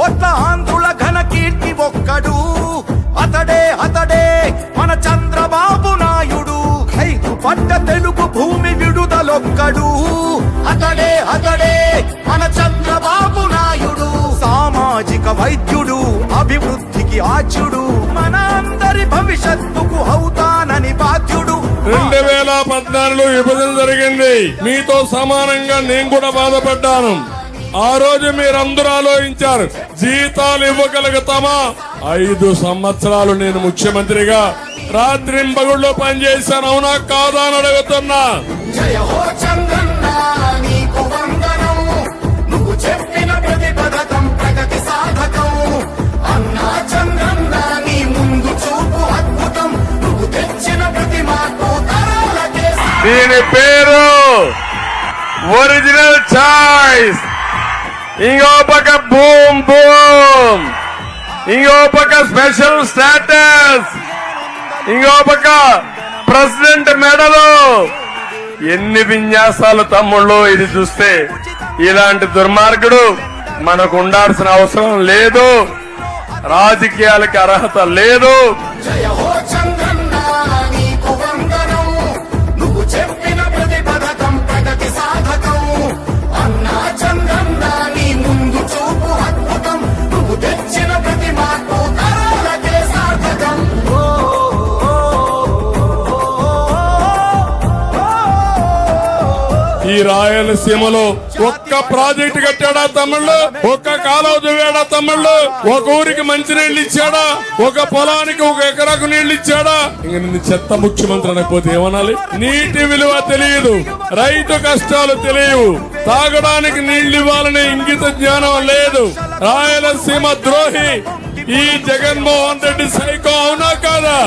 కోట్ల ఆంధ్రుల ఘన కీర్తి ఒక్కడు. అతడే అతడే మన చంద్రబాబు నాయుడు. ఐదు పట్ట తెలుగు భూమి విడుదలొక్కడు. అతడే అతడే మన చంద్రబాబు నాయుడు. సామాజిక వైద్యుడు అభివృద్ధికి ఆచ్యుడు మన అందరి భవిష్యత్తుకు అవుతానని బాధ్యుడు. రెండు వేల పద్నాలుగులో విభజన జరిగింది. మీతో సమానంగా నేను కూడా బాధపడ్డాను. ఆ రోజు మీరందరూ ఆలోచించారు. జీతాలు ఇవ్వగలుగుతామా? ఐదు సంవత్సరాలు నేను ముఖ్యమంత్రిగా రాత్రింబగుళ్ళు పనిచేశాను. అవునా కాదా అని అడుగుతున్నా. జయ హో చంద్రన్న నీకు వందనం. నువ్వు చెప్పిన ప్రతి పథకం ప్రగతి సాధకం. అన్నా చంద్రన్న నీ ముందు చూపు అద్భుతం. నువ్వు తెచ్చిన ప్రతి మార్పు తరాలకే దీని పేరు ఒరిజినల్ చాయిస్. ఇంకో పక్క బూమ్ బూమ్. ఇంకో పక్క స్పెషల్ స్టేటస్. ఇంకో పక్క ప్రెసిడెంట్ మెడలు. ఎన్ని విన్యాసాలు తమ్ముళ్ళు ఇది చూస్తే. ఇలాంటి దుర్మార్గుడు మనకు ఉండాల్సిన అవసరం లేదు. రాజకీయాలకి అర్హత లేదు. ఈ రాయలసీమలో ఒక్క ప్రాజెక్ట్ కట్టాడా తమ్ముళ్ళు? ఒక్క కాలువ దువ్వాడా తమ్ముళ్ళు? ఒక ఊరికి మంచి నీళ్ళు ఇచ్చాడా? ఒక పొలానికి ఒక ఎకరాకు నీళ్ళు ఇచ్చాడా? ఇంక నిన్ను చెత్త ముఖ్యమంత్రి అనకపోతే ఏమనాలి? నీటి విలువ తెలియదు. రైతు కష్టాలు తెలియవు. తాగడానికి నీళ్ళు ఇవ్వాలనే ఇంగిత జ్ఞానం లేదు. రాయలసీమ ద్రోహి ఈ జగన్మోహన్ రెడ్డి సైకో అవునా కాదా?